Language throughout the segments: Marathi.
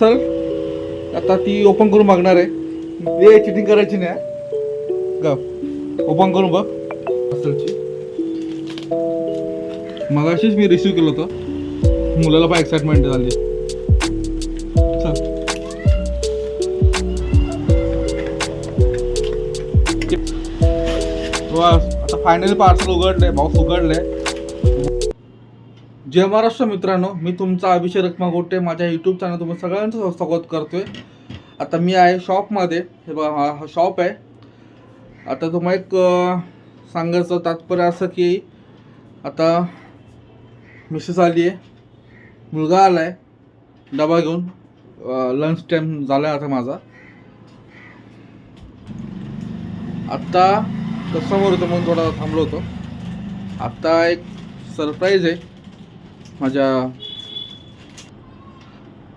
चल. आता ती ओपन करून मागणार आहे. ते चिटिंग करायची नाही. ग ओपन करून बघ. असलची मग अशीच मी रिसिव्ह केलं होतं. मुलाला पण एक्साइटमेंट झाली. चल. वा आता फायनली पार्सल उघडलंय. बॉक्स उघडलंय. जय महाराष्ट्र मित्रांनो मी तुमचा अभिषेक रखमागोटे. माझ्या यूट्यूब चॅनल तुम्ही सगळ्यांचं स्वागत करतोय. आता मी आहे शॉपमध्ये हे बघा हा हा शॉप आहे. आता तुम्हाला एक सांगायचं तात्पर्य असं की आता मिसेस आली आहे. मुलगा आला आहे डबा घेऊन लंच टाईम झाला आहे आता माझा. आत्ता कस्टमर होतं म्हणून थोडा थांबलो होतो. आत्ता एक सरप्राईज आहे. माझ्या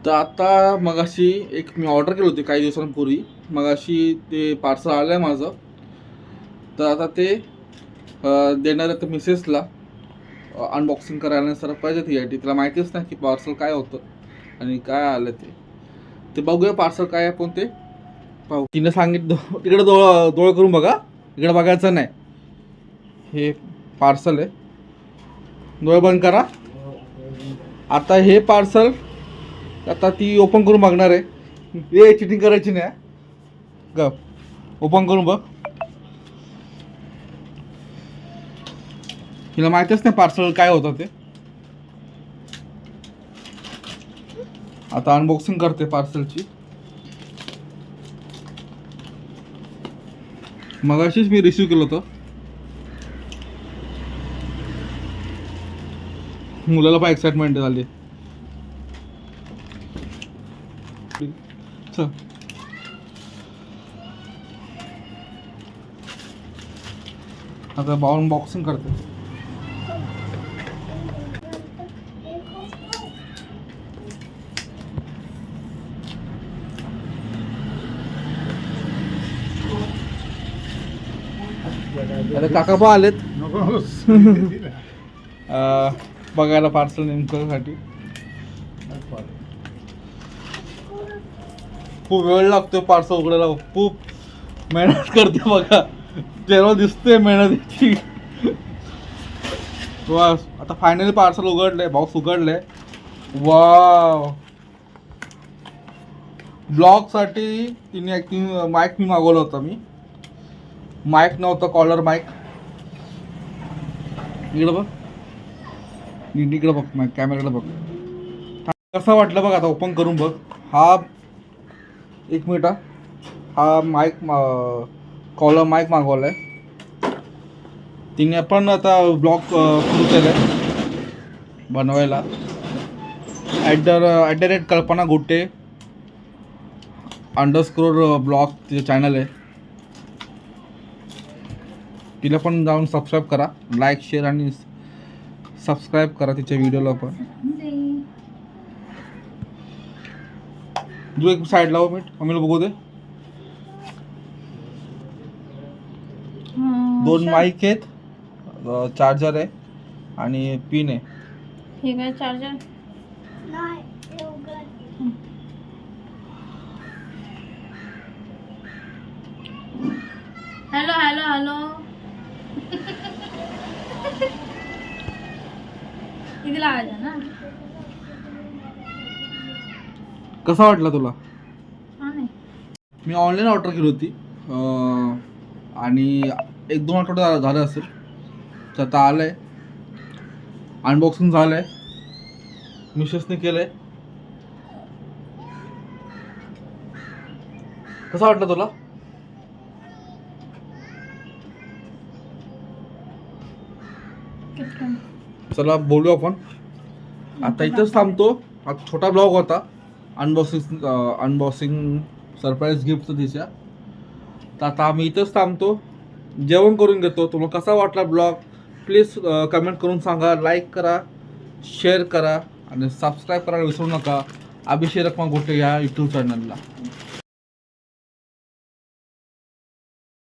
तर आता मगाशी एक मी ऑर्डर केली होती काही दिवसांपूर्वी. मगाशी ते पार्सल आलं आहे माझं. तर आता ते देणार आहे तर मिसेसला अनबॉक्सिंग करायला सर पाहिजे त्यासाठी तिला माहितीच नाही की पार्सल काय होतं आणि काय आलं ते. ते बघूया पार्सल काय आहे पण ते पाहू. तिनं सांगितलं तिकडे डोळ डोळ करून बघा. इकडे बघायचं नाही. हे पार्सल आहे. डोळे बंद करा. आता हे पार्सल आता ती ओपन करून बघणार आहे. ये चिटिंग करायची नाही ग ओपन करून बघ. तिला माहितीच नाही पार्सल काय होतं ते. आता अनबॉक्सिंग करते पार्सलची मगाशीच मी रिसिव्ह केलं होतं. मुलाला पण एक्साइटमेंट झाली. आता बाउन बॉक्सिंग करते. आता काका पण आलेत. बघायला पार्सल नेमकं खूप वेळ लागतो पार्सल उघडायला. खूप मेहनत करते बघा. तेव्हा दिसते मेहनतीची. बस. आता फायनली पार्सल उघडलंय. बॉक्स उघडलंय. वा ब्लॉगसाठी तिने ॲक्च्युली माईक मी मागवलं होतं मी. माईक नव्हतं कॉलर माईक इकडं बघ. नीट इकडं बघ माईक कॅमेराकडे बघ. कसं वाटलं बघ आता ओपन करून बघ. हा एक मिनिट हा. हा माईक कॉलर माईक मागवला आहे तिने पण आता ब्लॉग सुरू केलं आहे बनवायला. At the at the rate Kalpana Gutte. Underscore blog तिचं चॅनल आहे. तिला पण जाऊन सबस्क्राईब करा. लाईक शेअर आणि सबस्क्राईब करा तिच्या व्हिडिओला पण. तू एक साईड लाव मीठ. मम्मीला बघू दे. दोन माईक आहेत. चार्जर आहे आणि पिन आहे. हे काय चार्जर हॅलो हॅलो हॅलो. लावायचं ना. कसा वाटला तुला? नाही मी ऑनलाईन ऑर्डर केली होती. अं, आणि एक दोन आठवडे झाले असेल. तर आता आलं आहे अनबॉक्सिंग झालं आहे मिसेसने केलं आहे कसा वाटला तुला? चला बोलू आपण. आता इथंच थांबतो. हा छोटा ब्लॉग होता. अनबॉक्सिंग अनबॉक्सिंग सरप्राईज गिफ्ट तिच्या. तर आता आम्ही इथंच थांबतो. जेवण करून घेतो. तुम्हाला कसा वाटला ब्लॉग? प्लीज कमेंट करून सांगा. लाईक करा. शेअर करा. आणि सबस्क्राईब करायला विसरू नका. अभिषेक रखमा गोटे या यूट्यूब चॅनलला